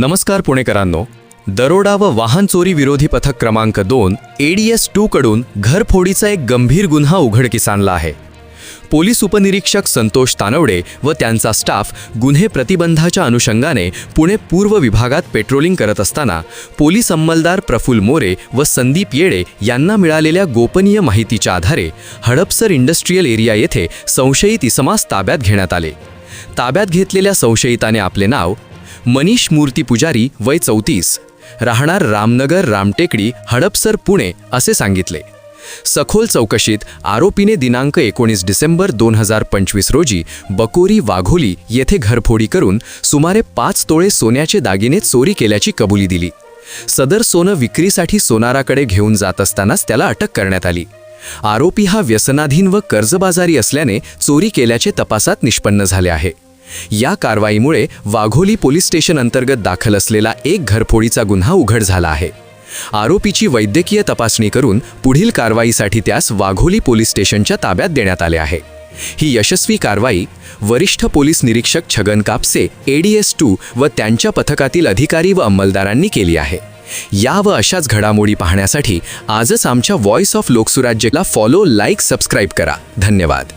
नमस्कार पुणेकरांनो. दरोडा व वाहन चोरी विरोधी पथक क्रमांक दोन एडीएस टू कडून घरफोडीचा एक गंभीर गुन्हा उघडकीस आणला आहे. पोलीस उपनिरीक्षक संतोष तानवडे व त्यांचा स्टाफ गुन्हे प्रतिबंधाच्या अनुषंगाने पुणे पूर्व विभागात पेट्रोलिंग करत असताना पोलीस अंमलदार प्रफुल मोरे व संदीप येडे यांना मिळालेल्या गोपनीय माहितीच्या आधारे हडपसर इंडस्ट्रीयल एरिया येथे संशयित इसमास ताब्यात घेण्यात आले. ताब्यात घेतलेल्या संशयिताने आपले नाव मनीष मूर्ती पुजारी वय चौतीस. राहणार रामनगर रामटेकडी हडपसर पुणे असे सांगितले. सखोल चौकशीत आरोपीने दिनांक एकोणीस डिसेंबर दोन हजार पंचवीस रोजी बकोरी वाघोली येथे घरफोडी करून सुमारे पाच तोळे सोन्याचे दागिने चोरी केल्याची कबुली दिली. सदर सोनं विक्रीसाठी सोनाराकडे घेऊन जात असतानाच त्याला अटक करण्यात आली. आरोपी हा व्यसनाधीन व कर्जबाजारी असल्याने चोरी केल्याचे तपासात निष्पन्न झाले आहे. या कारवाईमुळे वाघोली पोलीस स्टेशन अंतर्गत दाखल असलेला एक घरफोडीचा गुन्हा उघड झाला आहे. आरोपीची वैद्यकीय तपासणी करून पुढील कारवाईसाठी त्यास वाघोली पोलीस स्टेशनच्या ताब्यात देण्यात आले आहे. ही यशस्वी कारवाई वरिष्ठ पोलीस निरीक्षक छगन कापसे एडीएस टू व त्यांच्या पथकातील अधिकारी व अंमलदारांनी केली आहे. या व अशाच घडामोडी पाहण्यासाठी आजच आमच्या व्हॉइस ऑफ लोकसुराज्यला फॉलो लाईक सबस्क्राईब करा. धन्यवाद.